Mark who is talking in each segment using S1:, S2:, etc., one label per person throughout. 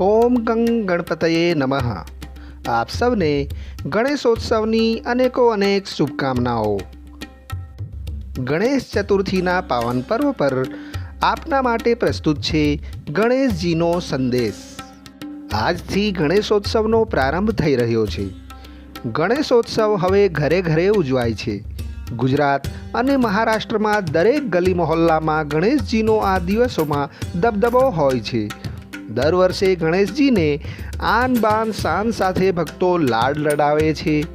S1: ઓમ ગંગ ગણપતયે નમઃ. આપ સૌને ગણેશોત્સવની અનેકો અનેક શુભકામનાઓ. ગણેશ ચતુર્થીના પાવન પર્વ પર આપના માટે પ્રસ્તુત છે ગણેશજીનો સંદેશ. આજથી ગણેશોત્સવનો પ્રારંભ થઈ રહ્યો છે. ગણેશોત્સવ હવે ઘરે ઘરે ઉજવાય છે. ગુજરાત અને મહારાષ્ટ્રમાં દરેક ગલી મહોલ્લામાં ગણેશજીનો આ દિવસોમાં દબદબો હોય છે. દર વર્ષે ગણેશજીને આન બાન શાન સાથે ભક્તો લાડ લડાવે છે.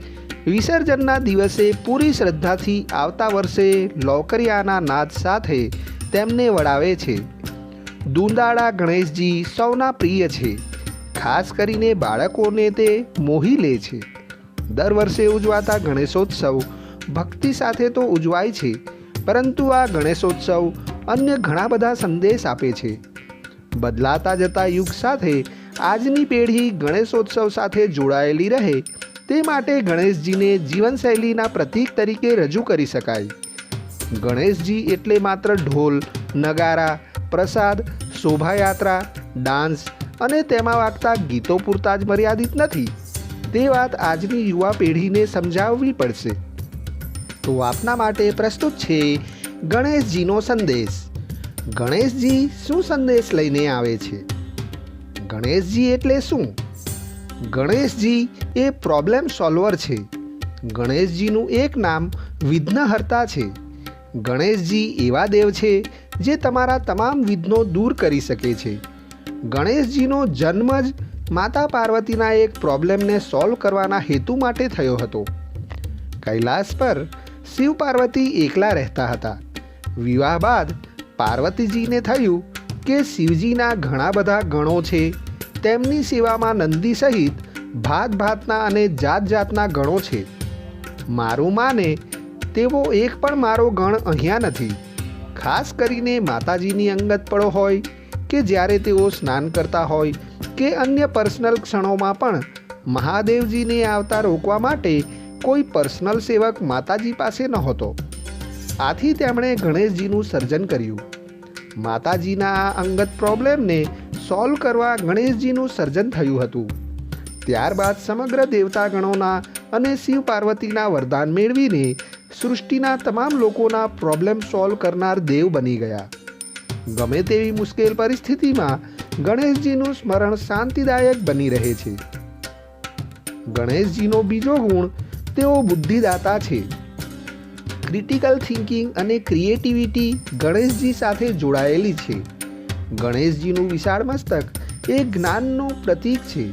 S1: વિસર્જનના દિવસે પૂરી શ્રદ્ધાથી આવતા વર્ષે લોકરિયાના નાદ સાથે તેમને વડાવે છે. દુંદાળા ગણેશજી સૌના પ્રિય છે. ખાસ કરીને બાળકોને તે મોહી લે છે. દર વર્ષે ઉજવાતા ગણેશોત્સવ ભક્તિ સાથે તો ઉજવાય છે, પરંતુ આ ગણેશોત્સવ અન્ય ઘણા બધા સંદેશ આપે છે. બદલાતા જતા યુગ સાથે આજની પેઢી ગણેશોત્સવ સાથે જોડાયેલી રહે, તે માટે ગણેશજીને જીવનશૈલીના પ્રતીક તરીકે રજૂ કરી શકાય. ગણેશજી એટલે માત્ર ઢોલ, નગારા, પ્રસાદ, શોભાયાત્રા, ડાન્સ અને તેમાં વાગતા ગીતો પૂરતા જ મર્યાદિત નથી. તે વાત આજની યુવા પેઢીને સમજાવવી પડશે. તો આપના માટે પ્રસ્તુત છે ગણેશજીનો સંદેશ. ગણેશજી શું સંદેશ લઈને આવે છે? ગણેશજી એટલે શું? ગણેશજી એ પ્રોબ્લેમ સોલ્વર છે. ગણેશજીનું એક નામ વિઘ્નહર્તા છે. ગણેશજી એવા દેવ છે જે તમારા તમામ વિઘ્નો દૂર કરી શકે છે. ગણેશજીનો જન્મ જ માતા પાર્વતીના એક પ્રોબ્લેમને સોલ્વ કરવાના હેતુ માટે થયો હતો. કૈલાસ પર શિવ પાર્વતી એકલા રહેતા હતા. વિવાહ બાદ પાર્વતીજીને થયું કે શિવજીના ઘણા બધા ગણો છે. તેમની સેવામાં નંદી સહિત ભાત ભાતના અને જાત જાતના ગણો છે. મારું માને તેવો એક પણ મારો ગણ અહીંયા નથી. ખાસ કરીને માતાજીની અંગત પડો હોય કે જ્યારે તેઓ સ્નાન કરતા હોય કે અન્ય પર્સનલ ક્ષણોમાં પણ મહાદેવજીને આવતા રોકવા માટે કોઈ પર્સનલ સેવક માતાજી પાસે નહોતો. આથી તેમણે ગણેશજીનું સર્જન કર્યું. માતાજીના આ અંગત પ્રોબ્લેમને સોલ્વ કરવા ગણેશજીનું સર્જન થયું હતું. ત્યારબાદ સમગ્ર દેવતાગણોના અને શિવ પાર્વતીના વરદાન મેળવીને સૃષ્ટિના તમામ લોકોના પ્રોબ્લેમ સોલ્વ કરનાર દેવ બની ગયા. ગમે તેવી મુશ્કેલ પરિસ્થિતિમાં ગણેશજીનું સ્મરણ શાંતિદાયક બની રહે છે. ગણેશજીનો બીજો ગુણ તેઓ બુદ્ધિદાતા છે. ક્રિટિકલ થિંકિંગ અને ક્રિએટિવિટી ગણેશજી સાથે જોડાયેલી છે. ગણેશજીનું વિશાળ મસ્તક એ જ્ઞાનનું પ્રતીક છે.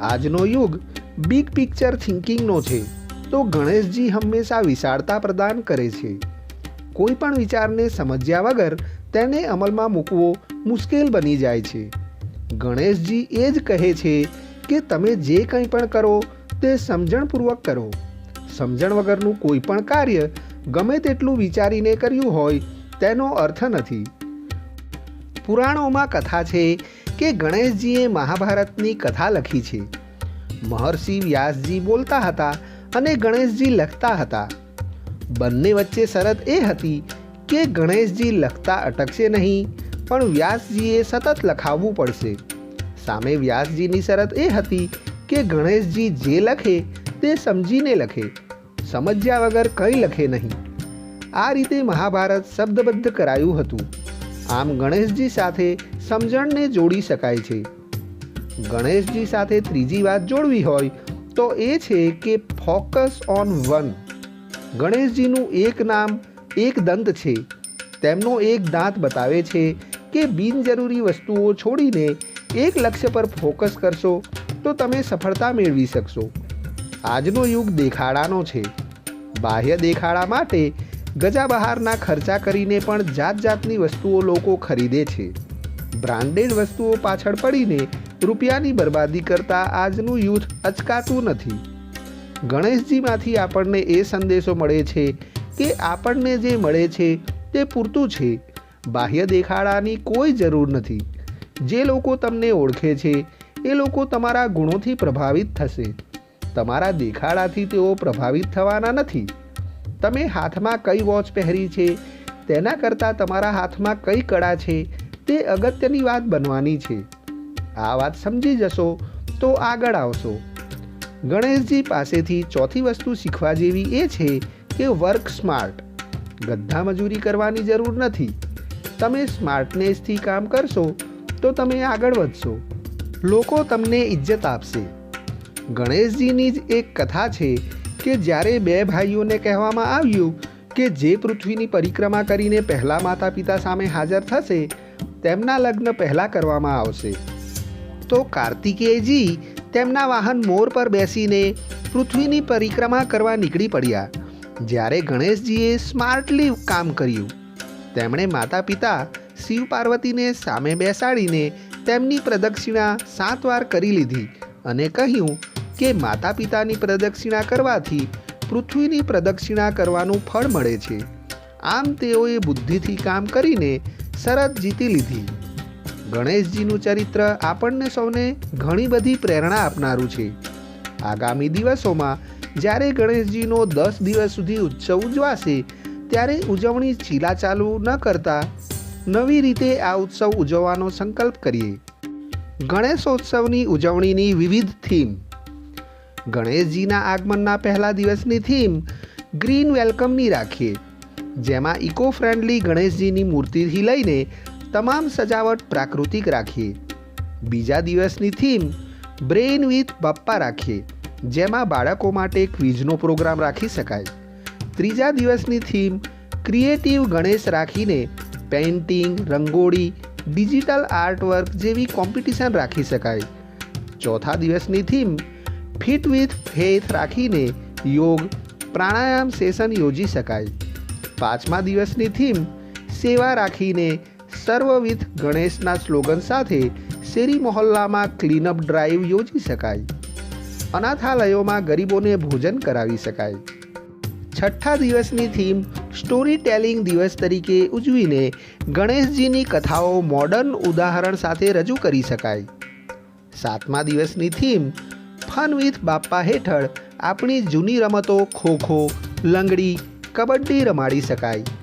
S1: આજનો યુગ બિગ પિક્ચર થિંકિંગનો છે. તો ગણેશજી હંમેશા વિશાળતા પ્રદાન કરે છે. કોઈ પણ વિચારને સમજ્યા વગર તેને અમલમાં મૂકવો મુશ્કેલ બની જાય છે. ગણેશજી એ જ કહે છે કે તમે જે કંઈ પણ કરો તે સમજણપૂર્વક કરો. સમજણ વગરનું કોઈ પણ કાર્ય ગમે તેટલું વિચારીને કર્યું હોય, તેનો અર્થ નથી. પુરાણોમાં કથા છે કે ગણેશજીએ મહાભારતની કથા લખી છે. મહર્ષિ વ્યાસજી બોલતા હતા અને ગણેશજી લખતા હતા. બંને વચ્ચે શરત એ હતી કે ગણેશજી લખતા અટકશે નહીં, પણ વ્યાસજીએ સતત લખાવવું પડશે. સામે વ્યાસજીની શરત એ હતી કે ગણેશજી જે લખે તે સમજીને લખે. સમજ્યા વગર કંઈ લખે નહીં. આ રીતે મહાભારત શબ્દબદ્ધ કરાયું હતું. આમ ગણેશજી સાથે સમજણને જોડી શકાય છે. ગણેશજી સાથે ત્રીજી વાત જોડવી હોય, તો એ છે કે ફોકસ ઓન વન. ગણેશજીનું એક નામ, એક દંત છે. તેમનો એક દાંત બતાવે છે કે બિનજરૂરી વસ્તુઓ છોડીને એક લક્ષ્ય પર ફોકસ કરશો, તો તમે સફળતા મેળવી શકશો. આજનો યુગ દેખાડાનો છે. બાહ્ય દેખાડા માટે ગજા બહારના ખર્ચા કરીને પણ જાત જાતની વસ્તુઓ લોકો ખરીદે છે. બ્રાન્ડેડ વસ્તુઓ પાછળ પડીને રૂપિયાની બરબાદી કરતા આજનું યુથ અચકાતું નથી. ગણેશજીમાંથી આપણને એ સંદેશો મળે છે કે આપણને જે મળે છે તે પૂરતું છે. બાહ્ય દેખાડાની કોઈ જરૂર નથી. જે લોકો તમને ઓળખે છે, એ લોકો તમારા ગુણોથી પ્રભાવિત થશે. તમારા દેખાડાથી તેઓ પ્રભાવિત થવાના નથી. તમે હાથમાં કઈ વોચ પહેરી છે, તેના કરતાં તમારા હાથમાં કઈ કળા છે, તે અગત્યની વાત બનવાની છે. આ વાત સમજી જશો, તો આગળ આવશો. ગણેશજી પાસેથી ચોથી વસ્તુ શીખવા જેવી એ છે કે વર્ક સ્માર્ટ. ગદ્ધા મજૂરી કરવાની જરૂર નથી. તમે સ્માર્ટનેસથી કામ કરશો, તો તમે આગળ વધશો. લોકો તમને ઇજ્જત આપશે. ગણેશજીની જ એક કથા છે કે જ્યારે બે ભાઈઓને કહેવામાં આવ્યું કે જે પૃથ્વીની પરિક્રમા કરીને પહેલાં માતા પિતા સામે હાજર થશે, તેમના લગ્ન પહેલાં કરવામાં આવશે. તો કાર્તિકેયજી તેમના વાહન મોર પર બેસીને પૃથ્વીની પરિક્રમા કરવા નીકળી પડ્યા, જ્યારે ગણેશજીએ સ્માર્ટલી કામ કર્યું. તેમણે માતા પિતા શિવ પાર્વતીને સામે બેસાડીને તેમની પ્રદક્ષિણા સાત વાર કરી લીધી અને કહ્યું કે માતા પિતાની પ્રદક્ષિણા કરવાથી પૃથ્વીની પ્રદક્ષિણા કરવાનું ફળ મળે છે. આમ તેઓએ બુદ્ધિથી કામ કરીને શરત જીતી લીધી. ગણેશજીનું ચરિત્ર આપણને સૌને ઘણી બધી પ્રેરણા આપનારું છે. આગામી દિવસોમાં જ્યારે ગણેશજીનો દસ દિવસ સુધી ઉત્સવ ઉજવાશે, ત્યારે ઉજવણી ચીલા ચાલુ ન કરતા નવી રીતે આ ઉત્સવ ઉજવવાનો સંકલ્પ કરીએ. ગણેશોત્સવની ઉજવણીની વિવિધ થીમ ગણેશજીના આગમનના પહેલા દિવસની થીમ, ગ્રીન વેલકમની રાખીએ. જેમાં ઇકો ફ્રેન્ડલી ગણેશજીની મૂર્તિથી લઈને તમામ સજાવટ પ્રાકૃતિક રાખીએ. બીજા દિવસની થીમ, બ્રેઇન વિથ બપ્પા રાખીએ, જેમાં બાળકો માટે ક્વિઝનો પ્રોગ્રામ રાખી શકાય. ત્રીજા દિવસની થીમ, ક્રિએટિવ ગણેશ રાખીને પેઇન્ટિંગ, રંગોળી, ડિજિટલ આર્ટવર્ક જેવી કોમ્પિટિશન રાખી શકાય. ચોથા દિવસની થીમ ફિટ વિથ ફેથ રાખીને યોગ પ્રાણાયામ સેશન યોજી શકાય. પાંચમા દિવસની થીમ, સેવા રાખીને સર્વવિથ ગણેશના સ્લોગન સાથે શેરી મોહલ્લામાં ક્લીનઅપ ડ્રાઈવ યોજી શકાય. અનાથાલયોમાં ગરીબોને ભોજન કરાવી શકાય. છઠ્ઠા દિવસની થીમ સ્ટોરી ટેલિંગ દિવસ તરીકે ઉજવીને ગણેશજીની કથાઓ મોડર્ન ઉદાહરણ સાથે રજૂ કરી શકાય. સાતમા દિવસની થીમ ફન વિથ બાપ્પા હેઠળ આપણી જૂની રમતો ખોખો, લંગડી, કબડ્ડી રમાડી શકાય.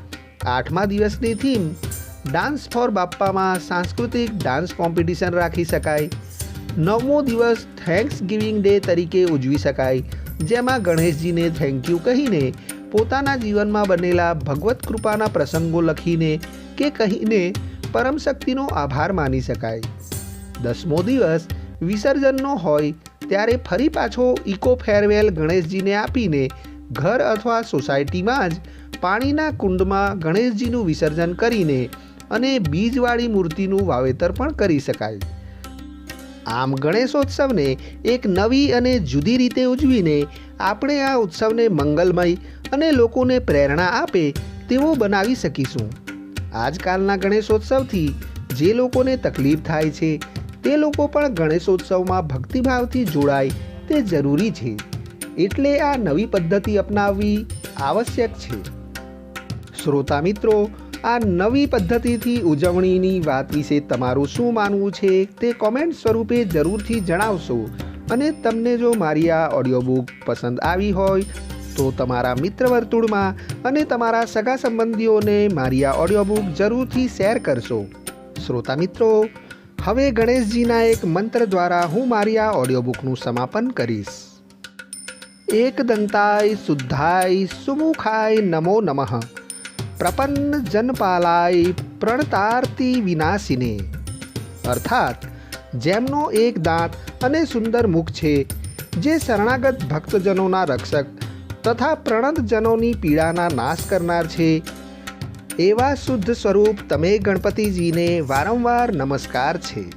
S1: આઠમા દિવસની થીમ, ડાન્સ ફોર બાપ્પામાં સાંસ્કૃતિક ડાન્સ કોમ્પિટિશન રાખી શકાય. નવમો દિવસ થેન્ક્સ ગિવિંગ ડે તરીકે ઉજવી શકાય, જેમાં ગણેશજીને થેન્ક યુ કહીને પોતાના જીવનમાં બનેલા ભગવત કૃપાના પ્રસંગો લખીને કે કહીને પરમ શક્તિનો આભાર માની શકાય. દસમો દિવસ વિસર્જનનો હોય ત્યારે ફરી પાછો ઇકો ફેરવેલ ગણેશજીને આપીને ઘર અથવા સોસાયટીમાં જ પાણીના કુંડમાં ગણેશજીનું વિસર્જન કરીને અને બીજવાળી મૂર્તિનું વાવેતર પણ કરી શકાય. આમ ગણેશોત્સવને એક નવી અને જુદી રીતે ઉજવીને આપણે આ ઉત્સવને મંગલમય અને લોકોને પ્રેરણા આપે તેવો બનાવી શકીશું. આજકાલના ગણેશોત્સવથી જે લોકોને તકલીફ થાય છે તે લોકો પણ ગણેશોત્સવમાં ભક્તિભાવથી જોડાય તે જરૂરી છે. એટલે આ નવી પદ્ધતિ અપનાવવી આવશ્યક છે. શ્રોતા મિત્રો, આ નવી પદ્ધતિથી ઉજવણીની વાત વિશે તમારું શું માનવું છે તે કોમેન્ટ સ્વરૂપે જરૂરથી જણાવશો. અને તમને જો મારી આ ઓડિયો બુક પસંદ આવી હોય, તો તમારા મિત્ર વર્તુળમાં અને તમારા સગા સંબંધીઓને મારી આ ઓડિયો બુક જરૂરથી શેર કરશો. શ્રોતા મિત્રો હવે ગણેશજીના એક મંત્ર દ્વારા હું મારી આ ઓડિયો બુકનું સમાપન કરીશ. એક દંતાય શુદ્ધાય સુમુખાય નમો નમઃ. પ્રપન્ન જનપાલાય પ્રણતાર્તી વિનાશીને. અર્થાત, જેમનો એક દાંત અને સુંદર મુખ છે, જે શરણાગત ભક્તજનોના રક્ષક તથા પ્રણતજનોની પીડાના નાશ કરનાર છે એવા શુદ્ધ સ્વરૂપ તમે ગણપતિજીને વારંવાર નમસ્કાર છે.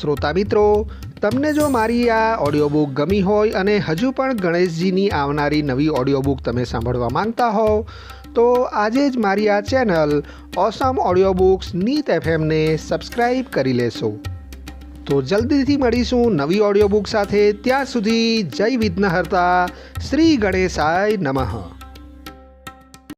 S1: શ્રોતા મિત્રો, તમને જો મારી આ ઓડિયો બુક ગમી હોય અને હજુ પણ ગણેશજીની આવનારી નવી ઓડિયો બુક તમે સાંભળવા માંગતા હોવ તો આજે જ મારી આ ચેનલ ઓસમ ઓડિયો બુક્સ નીત એફએમને સબસ્ક્રાઈબ કરી લેશો. તો જલ્દીથી મળીશું નવી ઓડિયો બુક સાથે, ત્યાં સુધી જય વિઘ્નહર્તા, શ્રી ગણેશાય નમઃ.